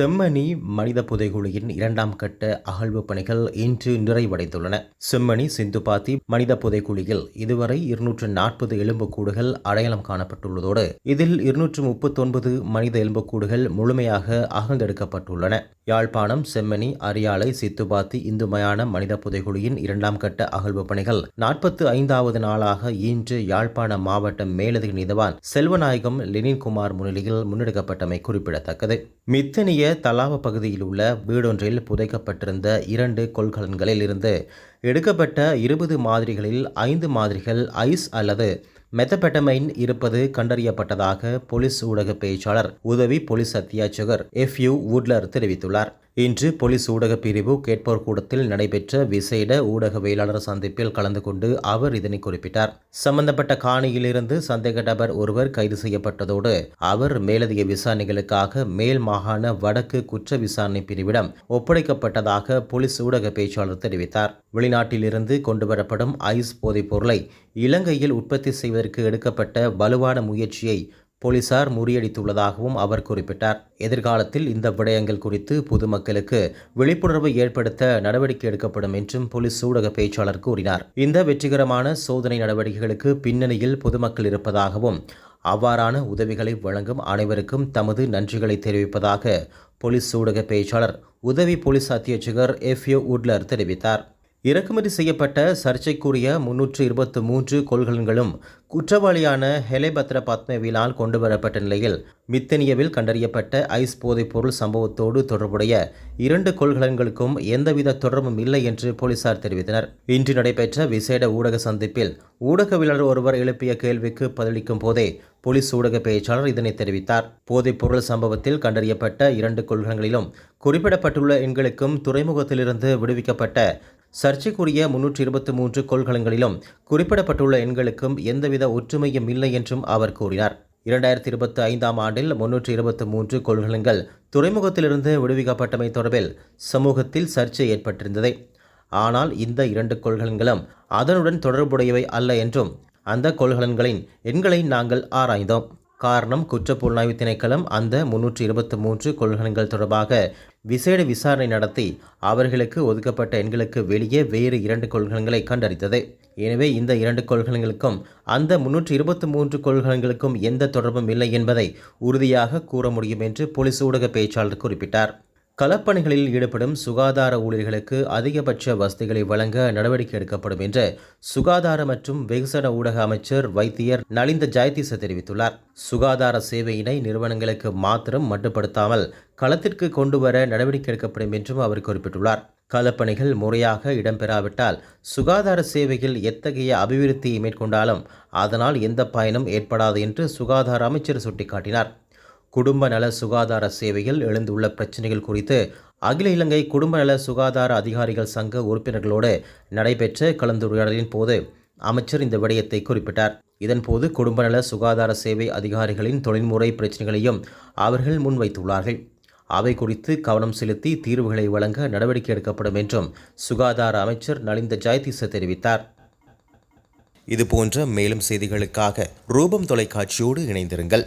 செம்மணி மனித புதைகுழியின் இரண்டாம் கட்ட அகழ்வு பணிகள் இன்று நிறைவடைந்துள்ளன. செம்மணி சிந்துபாத்தி மனித புதைகுழியில் இதுவரை இருநூற்று நாற்பது எலும்புக்கூடுகள் அடையாளம் காணப்பட்டுள்ளதோடு இதில் இருநூற்று முப்பத்தொன்பது மனித எலும்புக்கூடுகள் முழுமையாக அகழ்ந்தெடுக்கப்பட்டுள்ளன. யாழ்ப்பாணம் செம்மணி அரியாலை சித்துபாத்தி இந்து மயான மனித புதைகுழியின் இரண்டாம் கட்ட அகழ்வு பணிகள் நாற்பத்து ஐந்தாவது நாளாக இன்று யாழ்ப்பாணம் மாவட்டம் மேலதிக நீதவான் செல்வநாயகம் லெனின்குமார் முன்னிலையில் முன்னெடுக்கப்பட்டமை குறிப்பிடத்தக்கது. மித்தனிய தலாவ பகுதியில் உள்ள வீடொன்றில் புதைக்கப்பட்டிருந்த இரண்டு கொள்கலன்களில் இருந்து எடுக்கப்பட்ட இருபது மாதிரிகளில் ஐந்து மாதிரிகள் ஐஸ் அல்லது மெத்தபெட்டமைன் இருப்பது கண்டறியப்பட்டதாக போலீஸ் ஊடக பேச்சாளர் உதவி போலீஸ் அத்தியாட்சகர் எஃப் யூ வுட்லர் தெரிவித்துள்ளார். இன்று போலீஸ் ஊடக பிரிவு கேட்போர் கூடத்தில் நடைபெற்ற விசேட ஊடகவியலாளர் சந்திப்பில் கலந்து கொண்டு அவர் இதனை குறிப்பிட்டார். சம்பந்தப்பட்ட காணியிலிருந்து சந்தேக நபர் ஒருவர் கைது செய்யப்பட்டதோடு அவர் மேலதிக விசாரணைகளுக்காக மேல் மாகாண வடக்கு குற்ற விசாரணை பிரிவிடம் ஒப்படைக்கப்பட்டதாக போலீஸ் ஊடக பேச்சாளர் தெரிவித்தார். வெளிநாட்டிலிருந்து கொண்டுவரப்படும் ஐஸ் போதைப் பொருளை இலங்கையில் உற்பத்தி செய்வதற்கு எடுக்கப்பட்ட வலுவான முயற்சியை போலீசார் முறியடித்துள்ளதாகவும் அவர் குறிப்பிட்டார். எதிர்காலத்தில் இந்த விடயங்கள் குறித்து பொதுமக்களுக்கு விழிப்புணர்வு ஏற்படுத்த நடவடிக்கை எடுக்கப்படும் என்றும் போலீஸ் ஊடக பேச்சாளர் கூறினார். இந்த வெற்றிகரமான சோதனை நடவடிக்கைகளுக்கு பின்னணியில் பொதுமக்கள் இருப்பதாகவும் அவ்வாறான உதவிகளை வழங்கும் அனைவருக்கும் தமது நன்றிகளை தெரிவிப்பதாக போலீஸ் ஊடக பேச்சாளர் உதவி போலீஸ் அத்தியட்சகர் எஃப் யோ உட்லர் தெரிவித்தார். இறக்குமதி செய்யப்பட்ட சர்ச்சைக்குரிய முன்னூற்று இருபத்து மூன்று கொள்கலன்களும் குற்றவாளியான ஹெலேபத்ர பத்மவிலால் கொண்டுவரப்பட்ட நிலையில் மித்தனியவில் கண்டறியப்பட்ட ஐஸ் போதைப்பொருள் சம்பவத்தோடு தொடர்புடைய இரண்டு கொள்கலன்களுக்கும் எந்தவித தொடர்பும் இல்லை என்று போலீசார் தெரிவித்தனர். இன்று நடைபெற்ற விசேட ஊடக சந்திப்பில் ஊடகவியலாளர் ஒருவர் எழுப்பிய கேள்விக்கு பதிலளிக்கும் போதே போலீஸ் ஊடக பேச்சாளர் இதனை தெரிவித்தார். போதைப்பொருள் சம்பவத்தில் கண்டறியப்பட்ட இரண்டு கொள்கலன்களிலும் குறிப்பிடப்பட்டுள்ள எண்களுக்கும் துறைமுகத்திலிருந்து விடுவிக்கப்பட்ட சர்ச்சைக்குரிய முன்னூற்றி இருபத்தி மூன்று கொள்கலங்களிலும் குறிப்பிடப்பட்டுள்ள எண்களுக்கும் எந்தவித ஒற்றுமையும் இல்லை என்றும் அவர் கூறினார். இரண்டாயிரத்தி இருபத்தி ஐந்தாம் ஆண்டில் முன்னூற்றி இருபத்தி மூன்று கொள்கலங்கள் துறைமுகத்திலிருந்து விடுவிக்கப்பட்டமை தொடர்பில் சமூகத்தில் சர்ச்சை ஏற்பட்டிருந்தது. ஆனால் இந்த இரண்டு கொள்கலன்களும் அதனுடன் தொடர்புடையவை அல்ல என்றும் அந்த கொள்கலன்களின் எண்களை நாங்கள் ஆராய்ந்தோம். காரணம் குற்றப்புலனாய்வு திணைக்களம் அந்த முன்னூற்றி இருபத்தி மூன்று கொள்கலன்கள் தொடர்பாக விசேட விசாரணை நடத்தி அவர்களுக்கு ஒதுக்கப்பட்ட எண்களுக்கு வெளியே வேறு இரண்டு கொள்கலன்களை கண்டறிந்தது. எனவே இந்த இரண்டு கொள்கலன்களுக்கும் அந்த முன்னூற்றி இருபத்தி மூன்று கொள்கலன்களுக்கும் எந்த தொடர்பும் இல்லை என்பதை உறுதியாக கூற முடியும் என்று போலீஸ் ஊடக பேச்சாளர் குறிப்பிட்டார். களப்பணிகளில் ஈடுபடும் சுகாதார ஊழியர்களுக்கு அதிகபட்ச வசதிகளை வழங்க நடவடிக்கை எடுக்கப்படும் என்று சுகாதார மற்றும் வெகுசன ஊடக அமைச்சர் வைத்தியர் நலிந்த ஜெயதிச தெரிவித்துள்ளார். சுகாதார சேவையினை நிறுவனங்களுக்கு மாத்திரம் மட்டுப்படுத்தாமல் களத்திற்கு கொண்டுவர நடவடிக்கை எடுக்கப்படும் என்றும் அவர் குறிப்பிட்டுள்ளார். களப்பணிகள் முறையாக இடம்பெறாவிட்டால் சுகாதார சேவையில் எத்தகைய அபிவிருத்தியை மேற்கொண்டாலும் அதனால் எந்த பயனும் ஏற்படாது என்று சுகாதார அமைச்சர் சுட்டிக்காட்டினார். குடும்ப நல சுகாதார சேவையில் எழுந்துள்ள பிரச்சினைகள் குறித்து அகில இலங்கை குடும்ப நல சுகாதார அதிகாரிகள் சங்க உறுப்பினர்களோடு நடைபெற்ற கலந்துரையாடலின் போது அமைச்சர் இந்த விடயத்தை குறிப்பிட்டார். இதன்போது குடும்ப நல சுகாதார சேவை அதிகாரிகளின் தொழில்முறை பிரச்சினைகளையும் அவர்கள் முன்வைத்துள்ளார்கள். அவை குறித்து கவனம் செலுத்தி தீர்வுகளை வழங்க நடவடிக்கை எடுக்கப்படும் என்றும் சுகாதார அமைச்சர் நலிந்த ஜெயதீச தெரிவித்தார். இதுபோன்ற மேலும் செய்திகளுக்காக ரூபம் தொலைக்காட்சியோடு இணைந்திருங்கள்.